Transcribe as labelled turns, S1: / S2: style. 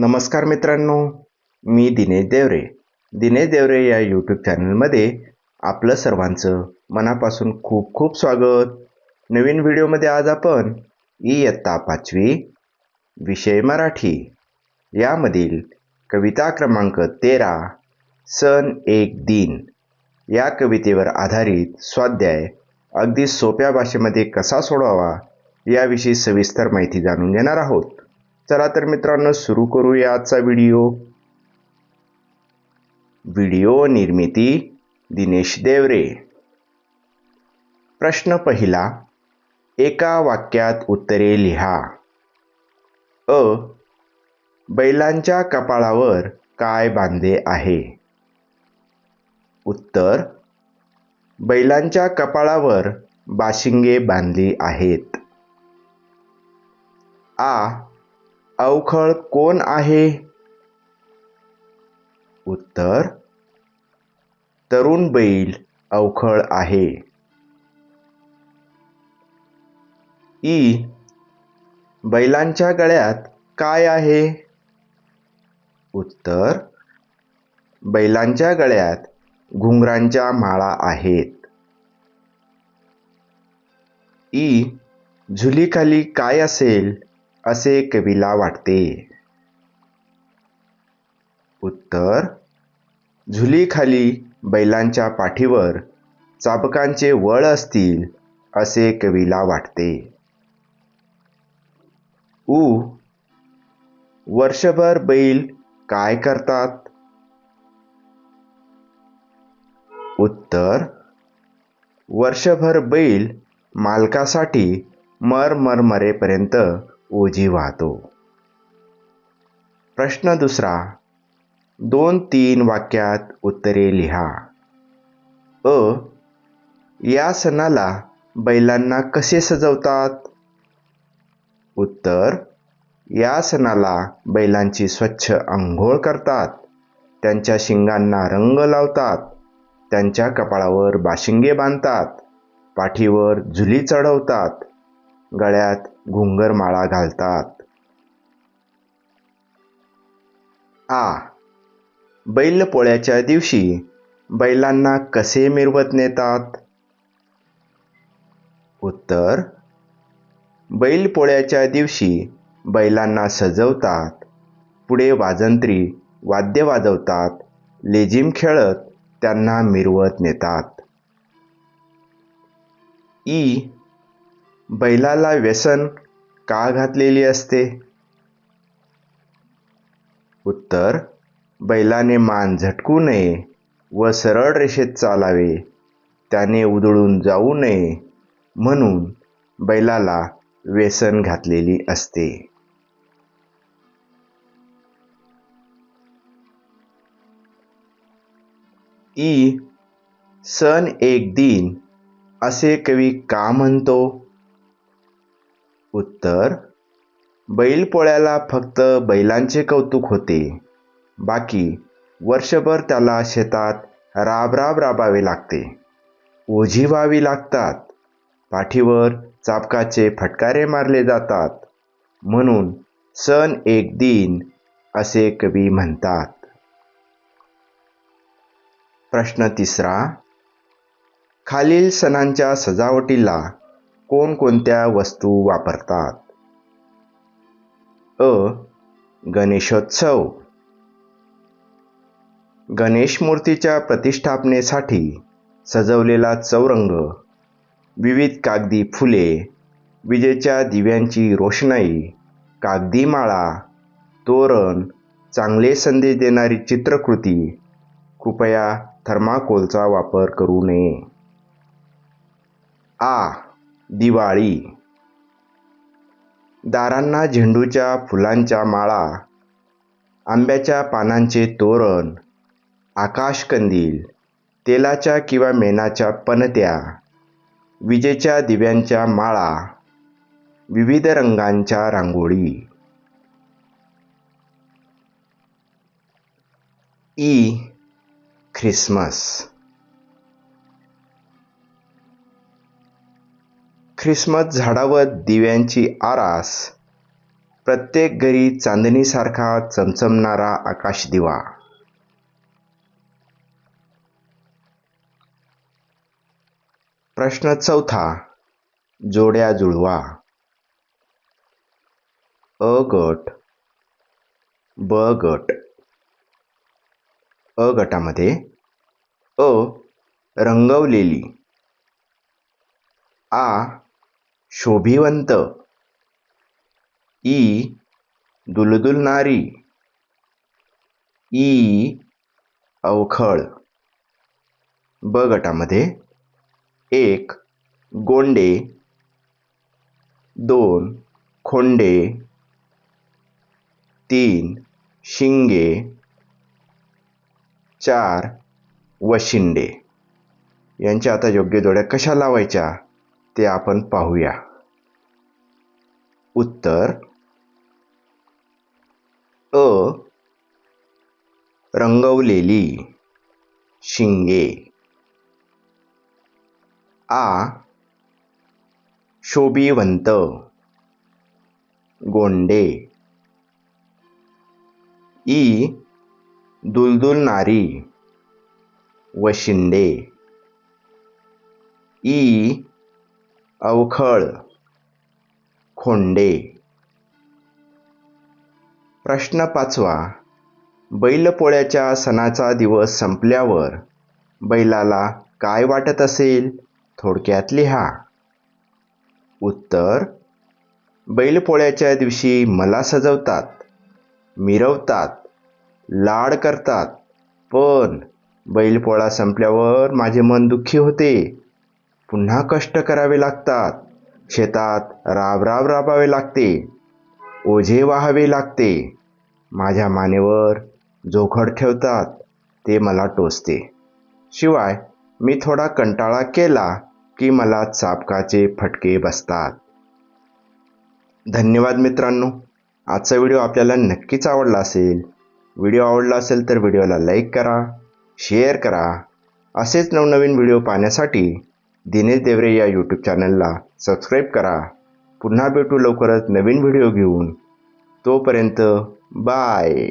S1: नमस्कार मित्रांनो मी दिनेश देवरे. दिनेश देवरे या यूट्यूब चॅनलमध्ये आपलं सर्वांचं मनापासून खूप खूप स्वागत. नवीन व्हिडिओमध्ये आज आपण इयत्ता पाचवी विषय मराठी यामधील कविता क्रमांक तेरा सन एक दिन या कवितेवर आधारित स्वाध्याय अगदी सोप्या भाषेमध्ये कसा सोडवावा याविषयी सविस्तर माहिती जाणून घेणार आहोत. चला तर मित्रांनो सुरू करूया आजचा व्हिडिओ. व्हिडिओ निर्मिती दिनेश देवरे. प्रश्न पहिला एका वाक्यात उत्तरे लिहा. अ बैलांच्या कपाळावर काय बांधले आहे? उत्तर बैलांच्या कपाळावर बाशिंगे बांधली आहेत. आ अवखळ कोण आहे? उत्तर तरुण बैल अवखळ आहे. ई बैलांच्या गळ्यात काय आहे? उत्तर बैलांच्या गळ्यात घुंगरांच्या माळा आहेत. ई झुलीखाली काय असेल? असे कवीला वाटते. उत्तर झुलीखाली बैलांच्या पाठीवर चाबकांचे वळ असतील असे कवीला वाटते. उ वर्षभर बैल काय करतात? उत्तर वर्षभर बैल मालकासाठी मरमरमरेपर्यंत ओझी वाहतो. प्रश्न दुसरा दोन तीन वाक्यात उत्तरे लिहा. अ या सणाला बैलांना कसे सजवतात? उत्तर या सणाला बैलांची स्वच्छ आंघोळ करतात. त्यांच्या शिंगांना रंग लावतात. त्यांच्या कपाळावर बाशिंगे बांधतात. पाठीवर झुली चढवतात. गळ्यात घुंगरमाळा घालतात. आ बैलपोळ्याच्या दिवशी बैलांना कसे मिरवत नेतात? उत्तर बैलपोळ्याच्या दिवशी बैलांना सजवतात पुढे वाजंत्री वाद्य वाजवतात लेझिम खेळत त्यांना मिरवत नेतात. ई बैलाला व्यसन का घातलेली असते? उत्तर बैलाने मान झटकू नये व सरळ रेषेत चालावे. त्याने उधळून जाऊ नये म्हणून बैलाला व्यसन घातलेली असते. ई. सण एक दिन असे कवी का म्हणतो? उत्तर बैलपोळ्याला फक्त बैलांचे कौतुक होते. बाकी वर्षभर त्याला शेतात राब राब राबावे लागते. ओझी व्हावी लागतात. पाठीवर चापकाचे फटकारे मारले जातात. म्हणून सण एक दिन असे कवी म्हणतात. प्रश्न तिसरा खालील सणांच्या सजावटीला कोणकोणत्या वस्तू वापरतात? अ. गणेशोत्सव. गणेश मूर्तीच्या प्रतिष्ठापनेसाठी सजवलेला चौरंग विविध कागदी फुले विजेच्या दिव्यांची रोषणाई कागदी माळा तोरण चांगले संदेश देणारी चित्रकृती कृपया थर्माकोलचा वापर करू नये. आ. दिवाळी. दारांना झेंडूच्या फुलांच्या माळा आंब्याच्या पानांचे तोरण आकाशकंदील तेलाच्या किंवा मेणाच्या पणत्या विजेच्या दिव्यांच्या माळा विविध रंगांच्या रांगोळी. ई. ख्रिसमस. ख्रिसमस झाडावर दिव्यांची आरास. प्रत्येक घरी चांदणीसारखा चमचमणारा आकाशदिवा प्रश्न चौथा जोड्या जुळवा. अ गट ब गट. अ गटामध्ये अ रंगवलेली. आ शोभिवंत. ई. दुलदुलणारी ई. अवखळ. ब गटामध्ये एक गोंडे. दोन खोंडे. तीन शिंगे. चार वशिंडे. यांच्या आता योग्य जोड्या कशा लावायच्या? ते आपण पाहूया. उत्तर अ रंगवलेली शिंगे. आ शोभिवंत. गोंडे. ई दुलदुलणारी. वशिंडे ई अवखळ खोंडे. प्रश्न पाचवा. बैलपोळ्याच्या सणाचा दिवस संपल्यावर बैलाला काय वाटत असेल? थोडक्यात लिहा. उत्तर बैलपोळ्याच्या दिवशी मला सजवतात मिरवतात लाड करतात पण बैलपोळा संपल्यावर माझे मन दुःखी होते. पुन्हा कष्ट करावे लागतात. शेतात राब राब राबावे लागते. ओझे वाहावे लागते. माझ्या मानेवर जोखड ठेवतात. ते मला टोचते. शिवाय मी थोडा कंटाळा केला की मला चापकाचे फटके बसतात. धन्यवाद मित्रांनो. आजचा व्हिडिओ आपल्याला नक्कीच आवडला असेल. व्हिडिओ आवडला असेल तर व्हिडिओला लाईक करा शेअर करा. असेच नवनवीन व्हिडिओ पाहण्यासाठी दिनेश देवरे या यूट्यूब चॅनलला सबस्क्राईब करा. पुन्हा भेटू लवकरच नवीन व्हिडिओ घेऊन. तोपर्यंत बाय